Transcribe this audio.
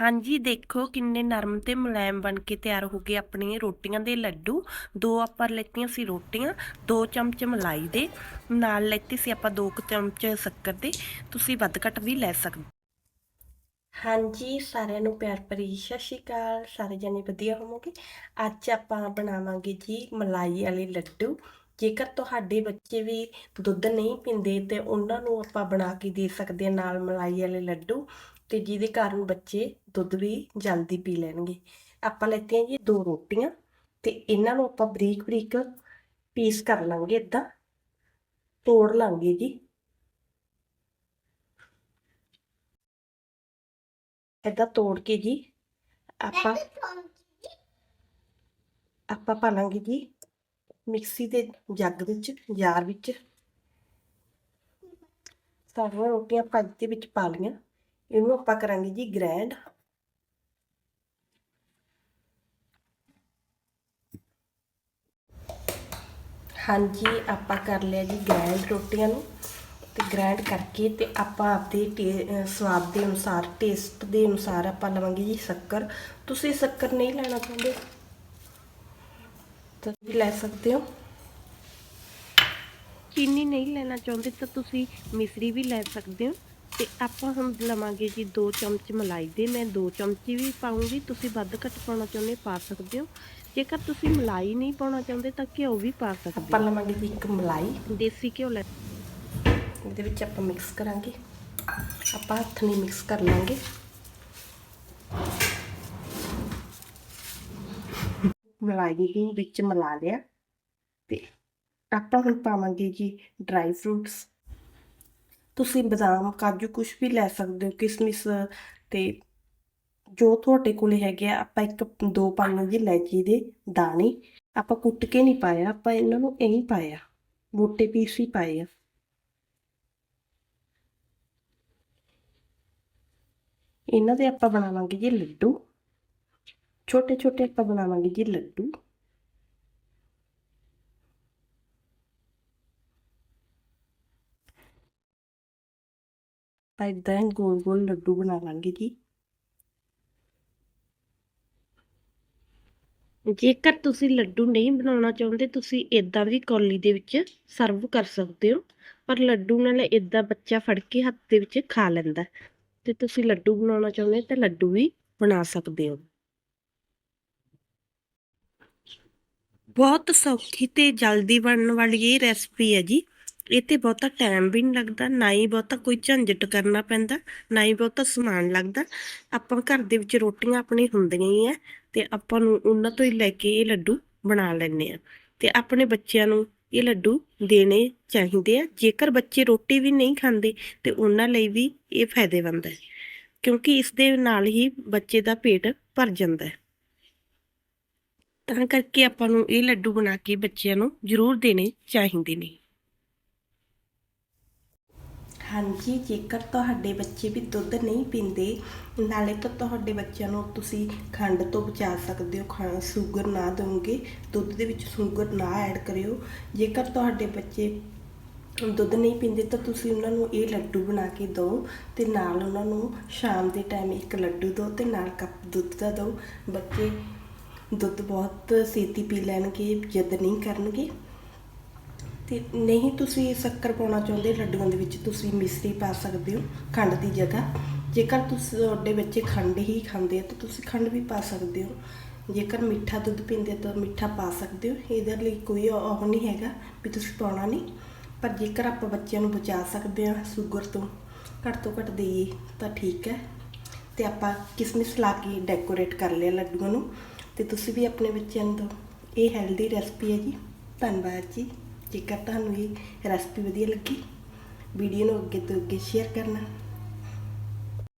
ਹਾਂਜੀ, ਦੇਖੋ ਕਿੰਨੇ ਨਰਮ ਤੇ ਮੁਲਾਇਮ ਬਣ ਕੇ ਤਿਆਰ ਹੋ ਗਏ ਆਪਣੀਆਂ ਰੋਟੀਆਂ ਦੇ ਲੱਡੂ। ਦੋ ਆਪਾਂ ਲੈਤੀਆਂ ਸੀ ਰੋਟੀਆਂ, ਦੋ ਚਮਚ ਮਲਾਈ ਦੇ, ਨਾਲ ਲੈਤੀ ਸੀ ਆਪਾਂ ਦੋ ਕੁ ਚਮਚ ਸ਼ੱਕਰ ਦੇ। ਤੁਸੀਂ ਵੱਧ ਘੱਟ ਵੀ ਲੈ ਸਕਦੇ ਹਾਂਜੀ, ਸਾਰਿਆਂ ਨੂੰ ਪਿਆਰ ਭਰੀ ਸਤਿ ਸ਼੍ਰੀ ਅਕਾਲ, ਸਾਰੇ ਜਣੇ ਵਧੀਆ ਹੋਵੋਗੇ? ਅੱਜ ਆਪਾਂ ਬਣਾਵਾਂਗੇ ਜੀ ਮਲਾਈ ਵਾਲੇ ਲੱਡੂ। ਜੇਕਰ ਤੁਹਾਡੇ ਬੱਚੇ ਵੀ ਦੁੱਧ ਨਹੀਂ ਪੀਂਦੇ ਤੇ ਉਹਨਾਂ ਨੂੰ ਆਪਾਂ ਬਣਾ ਕੇ ਦੇ ਸਕਦੇ ਹਾਂ ਨਾਲ ਮਲਾਈ ਵਾਲੇ ਲੱਡੂ। ਤੇ ਜਿਹਦੇ ਕਾਰਨ ਬੱਚੇ ਦੁੱਧ ਵੀ ਜਲਦੀ ਪੀ ਲੈਣਗੇ। ਆਪਾਂ ਲੈਤੀਆਂ ਜੀ ਦੋ ਰੋਟੀਆਂ ਤੇ ਇਹਨਾਂ ਨੂੰ ਆਪਾਂ ਬਰੀਕ ਬਰੀਕ ਪੀਸ ਕਰ ਲਾਂਗੇ ਇਦਾਂ ਤੋੜ ਲਾਂਗੇ ਜੀ। ਇਦਾਂ ਤੋੜ ਕੇ ਜੀ ਆਪਾਂ ਆਪਾਂ ਪਾ ਲਾਂਗੇ ਜੀ ਮਿਕਸੀ ਦੇ ਜੱਗ ਵਿੱਚ, ਜਾਰ ਵਿੱਚ। ਸਾਰੀਆਂ ਰੋਟੀਆਂ ਭੱਜ ਦੇ ਵਿੱਚ ਪਾ ਲਈਆਂ। ਇਹਨੂੰ ਆਪਾਂ ਕਰਾਂਗੇ ਜੀ ਗ੍ਰੈਂਡ ਹਾਂਜੀ, ਆਪਾਂ ਕਰ ਲਿਆ ਜੀ ਗ੍ਰੈਂਡ ਰੋਟੀਆਂ ਨੂੰ ਤੇ ਗ੍ਰੈਂਡ ਕਰਕੇ ਤੇ ਆਪਾਂ ਆਪਦੇ ਟੇ- ਸਵਾਦ ਦੇ ਅਨੁਸਾਰ ਟੇਸਟ ਦੇ ਅਨੁਸਾਰ ਆਪਾਂ ਲਵਾਂਗੇ ਜੀ ਸ਼ੱਕਰ। ਤੁਸੀਂ ਸ਼ੱਕਰ ਨਹੀਂ ਲੈਣਾ ਚਾਹੁੰਦੇ? ਤਾਂ ਵੀ ਲੈ ਸਕਦੇ ਹੋ। ਚੀਨੀ ਨਹੀਂ ਲੈਣਾ ਚਾਹੁੰਦੇ ਤਾਂ ਤੁਸੀਂ ਮਿਸਰੀ ਵੀ ਲੈ ਸਕਦੇ ਹੋ। ਤੇ ਆਪਾਂ ਹੁਣ ਲਵਾਂਗੇ ਜੀ 2 ਚਮਚ ਮਲਾਈ ਦੇ। ਮੈਂ 2 ਚਮਚੀ ਵੀ ਪਾਉਂਗੀ ਤੁਸੀਂ ਵੱਧ ਘੱਟ ਪਾਉਣਾ ਚਾਹੁੰਦੇ ਪਾ ਸਕਦੇ ਹੋ। ਜੇਕਰ ਤੁਸੀਂ ਮਲਾਈ ਨਹੀਂ ਪਾਉਣਾ ਚਾਹੁੰਦੇ ਤਾਂ ਘਿਓ ਵੀ ਪਾ ਸਕਦੇ ਆਪਾਂ ਲਵਾਂਗੇ ਜੀ ਇੱਕ ਮਲਾਈ। ਦੇਸੀ ਘਿਓ ਲੈ। ਇਹਦੇ ਵਿੱਚ ਆਪਾਂ ਮਿਕਸ ਕਰਾਂਗੇ। ਆਪਾਂ ਹੱਥ ਨਾਲ ਮਿਕਸ ਕਰ ਲਾਂਗੇ। ਮਲਾਈ ਨੂੰ ਵਿੱਚ ਮਿਲਾ ਲਿਆ। ਤੇ ਆਪਾਂ ਹੁਣ ਪਾਵਾਂਗੇ ਜੀ ਡਰਾਈ ਫਰੂਟਸ ਤੁਸੀਂ ਬਦਾਮ ਕਾਜੂ ਕੁਝ ਵੀ ਲੈ ਸਕਦੇ ਹੋ, ਕਿਸਮਿਸ ਤੇ ਜੋ ਤੁਹਾਡੇ ਕੋਲੇ ਹੈਗੇ ਆ, ਆਪਾਂ ਇੱਕ, ਦੋ ਪਾਈਆਂ ਜੀ ਇਲਾਇਚੀ ਦੇ ਦਾਣੇ ਆਪਾਂ ਕੁੱਟ ਕੇ ਨਹੀਂ ਪਾਇਆ ਆਪਾਂ ਇਹਨਾਂ ਨੂੰ ਐਂ ਪਾਇਆ ਮੋਟੇ ਪੀਸ ਹੀ ਪਾਏ ਆ। ਇਹਨਾਂ ਦੇ ਆਪਾਂ ਬਣਾਵਾਂਗੇ ਜੀ ਲੱਡੂ ਛੋਟੇ ਛੋਟੇ ਆਪਾਂ ਬਣਾਵਾਂਗੇ ਜੀ ਲੱਡੂ। ਤਾਂ ਇਦਾਂ ਗੋਲ ਗੋਲ ਲੱਡੂ ਬਣਾ ਲਾਂਗੇ ਜੀ। ਜੇਕਰ ਤੁਸੀਂ ਲੱਡੂ ਨਹੀਂ ਬਣਾਉਣਾ ਚਾਹੁੰਦੇ ਤੁਸੀਂ ਇਦਾਂ ਵੀ ਕੌਲੀ ਦੇ ਵਿੱਚ ਸਰਵ ਕਰ ਸਕਦੇ ਹੋ। ਪਰ ਲੱਡੂ ਨਾਲ ਇਦਾਂ ਬੱਚਾ ਫੜ ਕੇ ਹੱਥ ਦੇ ਵਿੱਚ ਖਾ ਲੈਂਦਾ ਤੇ ਤੁਸੀਂ ਲੱਡੂ ਬਣਾਉਣਾ ਚਾਹੁੰਦੇ ਤਾਂ ਲੱਡੂ ਵੀ ਬਣਾ ਸਕਦੇ ਹੋ। ਬਹੁਤ ਸੌਖੀ ਤੇ ਜਲਦੀ ਬਣਨ ਵਾਲੀ ਇਹ ਰੈਸਪੀ ਹੈ ਜੀ। ਇਹ ਤੇ ਬਹੁਤਾ ਟਾਈਮ ਵੀ ਨਹੀਂ ਲੱਗਦਾ, ਨਾ ਹੀ ਬਹੁਤਾ ਕੋਈ ਝੰਜਟ ਕਰਨਾ ਪੈਂਦਾ, ਨਾ ਹੀ ਬਹੁਤਾ ਸਮਾਨ ਲੱਗਦਾ। ਆਪਾਂ ਘਰ ਦੇ ਵਿੱਚ ਰੋਟੀਆਂ ਆਪਣੀ ਹੁੰਦੀਆਂ ਹੀ ਆ ਤੇ ਆਪਾਂ ਨੂੰ ਉਹਨਾਂ ਤੋਂ ਹੀ ਲੈ ਕੇ ਇਹ ਲੱਡੂ ਬਣਾ ਲੈਂਦੇ ਆ। ਤੇ ਆਪਣੇ ਬੱਚਿਆਂ ਨੂੰ ਇਹ ਲੱਡੂ ਦੇਣੇ ਚਾਹੀਦੇ ਆ। ਜੇਕਰ ਬੱਚੇ ਰੋਟੀ ਵੀ ਨਹੀਂ ਖਾਂਦੇ ਤੇ ਉਹਨਾਂ ਲਈ ਵੀ ਇਹ ਫਾਇਦੇਮੰਦ ਹੈ, ਕਿਉਂਕਿ ਇਸ ਦੇ ਨਾਲ ਹੀ ਬੱਚੇ ਦਾ ਪੇਟ ਭਰ ਜਾਂਦਾ ਹੈ। ਤਾਂ ਕਰਕੇ ਆਪਾਂ ਨੂੰ ਇਹ ਲੱਡੂ ਬਣਾ ਕੇ ਬੱਚਿਆਂ ਨੂੰ ਜ਼ਰੂਰ ਦੇਣੇ ਚਾਹੀਦੇ ਨੇ। ਹਾਂਜੀ, ਜੇਕਰ ਤੁਹਾਡੇ ਬੱਚੇ ਵੀ ਦੁੱਧ ਨਹੀਂ ਪੀਂਦੇ, ਨਾਲੇ ਤਾਂ ਤੁਹਾਡੇ ਬੱਚਿਆਂ ਨੂੰ ਤੁਸੀਂ ਖੰਡ ਤੋਂ ਬਚਾ ਸਕਦੇ ਹੋ, ਖਾ, ਸ਼ੂਗਰ ਨਾ ਦਿਓਗੇ ਦੁੱਧ ਦੇ ਵਿੱਚ ਸ਼ੂਗਰ ਨਾ ਐਡ ਕਰਿਓ। ਜੇਕਰ ਤੁਹਾਡੇ ਬੱਚੇ ਦੁੱਧ ਨਹੀਂ ਪੀਂਦੇ, ਤਾਂ ਤੁਸੀਂ ਉਹਨਾਂ ਨੂੰ ਇਹ ਲੱਡੂ ਬਣਾ ਕੇ ਦਿਓ ਤੇ ਨਾਲ ਉਹਨਾਂ ਨੂੰ ਸ਼ਾਮ ਦੇ ਟਾਈਮ ਇੱਕ ਲੱਡੂ ਦਿਓ ਤੇ ਨਾਲ ਕੱਪ ਦੁੱਧ ਦਾ ਦਿਓ। ਬੱਚੇ ਦੁੱਧ ਬਹੁਤ ਸੇਤੀ ਪੀ ਲੈਣਗੇ, ਜਦ ਨਹੀਂ ਕਰਨਗੇ। ਤੇ ਨਹੀਂ ਤੁਸੀਂ ਸ਼ੱਕਰ ਪਾਉਣਾ ਚਾਹੁੰਦੇ ਲੱਡੂਆਂ ਦੇ ਵਿੱਚ, ਤੁਸੀਂ ਮਿਸਰੀ ਪਾ ਸਕਦੇ ਹੋ, ਖੰਡ ਦੀ ਜਗ੍ਹਾ। ਜੇਕਰ ਤੁਸੀਂ ਤੁਹਾਡੇ ਬੱਚੇ ਖੰਡ ਹੀ ਖਾਂਦੇ ਆ, ਤਾਂ ਤੁਸੀਂ ਖੰਡ ਵੀ ਪਾ ਸਕਦੇ ਹੋ। ਜੇਕਰ ਮਿੱਠਾ ਦੁੱਧ ਪੀਂਦੇ ਤਾਂ ਮਿੱਠਾ ਪਾ ਸਕਦੇ ਹੋ। ਇਹਦੇ ਲਈ ਕੋਈ ਉਹ ਨਹੀਂ ਹੈਗਾ ਵੀ ਤੁਸੀਂ ਪਾਉਣਾ ਨਹੀਂ। ਪਰ ਜੇਕਰ ਆਪਾਂ ਬੱਚਿਆਂ ਨੂੰ ਬਚਾ ਸਕਦੇ ਹਾਂ ਸ਼ੂਗਰ ਤੋਂ ਘੱਟ ਤੋਂ ਘੱਟ ਦੇਈਏ, ਤਾਂ ਠੀਕ ਹੈ। ਤੇ ਆਪਾਂ ਕਿਸਮਿਸ ਲਾ ਕੇ ਡੈਕੋਰੇਟ ਕਰ ਲਿਆ ਲੱਡੂਆਂ ਨੂੰ। ਤੇ ਤੁਸੀਂ ਵੀ ਆਪਣੇ ਬੱਚਿਆਂ ਨੂੰ ਦਿਓ। ਇਹ ਹੈਲਦੀ ਰੈਸਪੀ ਹੈ ਜੀ। ਧੰਨਵਾਦ ਜੀ। ਜੇਕਰ ਤੁਹਾਨੂੰ ਇਹ ਰੈਸਪੀ ਵਧੀਆ ਲੱਗੀ। ਵੀਡੀਓ ਨੂੰ ਅੱਗੇ ਤੋਂ ਅੱਗੇ ਸ਼ੇਅਰ ਕਰਨਾ।